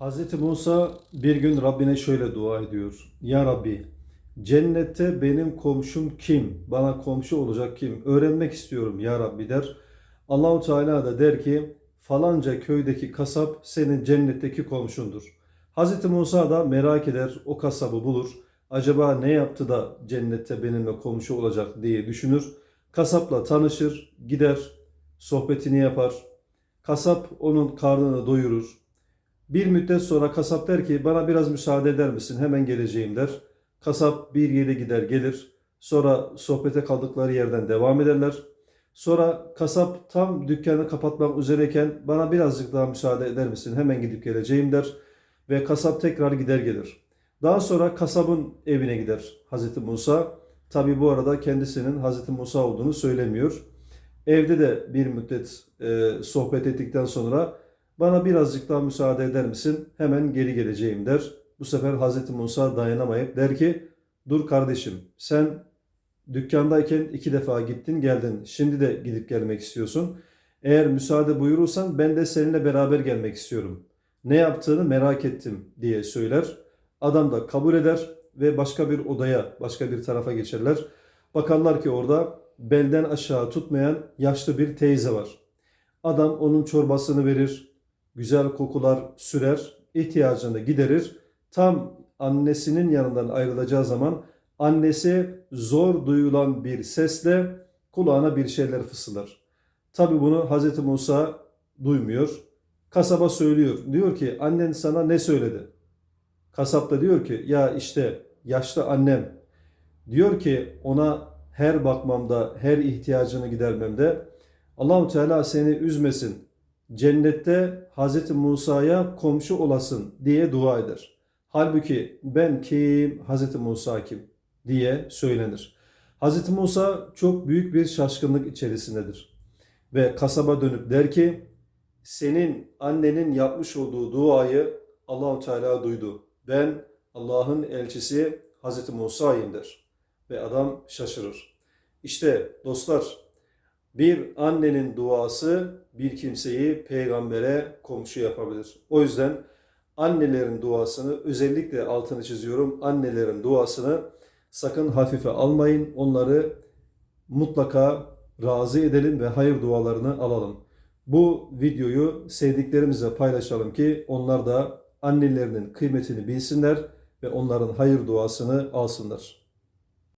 Hz. Musa bir gün Rabbine şöyle dua ediyor. Ya Rabbi, cennette benim komşum kim? Bana komşu olacak kim? Öğrenmek istiyorum ya Rabbi der. Allahu Teala da der ki falanca köydeki kasap senin cennetteki komşundur. Hz. Musa da merak eder, o kasabı bulur. Acaba ne yaptı da cennette benimle komşu olacak diye düşünür. Kasapla tanışır, gider, sohbetini yapar. Kasap onun karnını doyurur. Bir müddet sonra kasap der ki bana biraz müsaade eder misin hemen geleceğim der. Kasap bir yere gider gelir. Sonra sohbete kaldıkları yerden devam ederler. Sonra kasap tam dükkanı kapatmak üzereyken bana birazcık daha müsaade eder misin hemen gidip geleceğim der. Ve kasap tekrar gider gelir. Daha sonra kasabın evine gider Hazreti Musa. Tabi bu arada kendisinin Hazreti Musa olduğunu söylemiyor. Evde de bir müddet e, sohbet ettikten sonra bana birazcık daha müsaade eder misin? Hemen geri geleceğim der. Bu sefer Hazreti Musa dayanamayıp der ki dur kardeşim sen dükkandayken iki defa gittin geldin. Şimdi de gidip gelmek istiyorsun. Eğer müsaade buyurursan ben de seninle beraber gelmek istiyorum. Ne yaptığını merak ettim diye söyler. Adam da kabul eder ve başka bir odaya, başka bir tarafa geçerler. Bakarlar ki orada belden aşağı tutmayan yaşlı bir teyze var. Adam onun çorbasını verir, güzel kokular sürer, ihtiyacını giderir. Tam annesinin yanından ayrılacağı zaman annesi zor duyulan bir sesle kulağına bir şeyler fısıldar. Tabi bunu Hz. Musa duymuyor. Kasaba söylüyor. Diyor ki annen sana ne söyledi? Kasap da diyor ki ya işte yaşlı annem diyor ki ona her bakmamda, her ihtiyacını gidermemde Allahu Teala seni üzmesin. Cennette Hz. Musa'ya komşu olasın diye dua eder. Halbuki ben kim, Hz. Musa kim diye söylenir. Hz. Musa çok büyük bir şaşkınlık içerisindedir. Ve kasaba dönüp der ki senin annenin yapmış olduğu duayı Allahu Teala duydu. Ben Allah'ın elçisi Hz. Musa'yım der. Ve adam şaşırır. İşte dostlar bir annenin duası bir kimseyi peygambere komşu yapabilir. O yüzden annelerin duasını özellikle altını çiziyorum. Annelerin duasını sakın hafife almayın. Onları mutlaka razı edelim ve hayır dualarını alalım. Bu videoyu sevdiklerimize paylaşalım ki onlar da annelerinin kıymetini bilsinler ve onların hayır duasını alsınlar.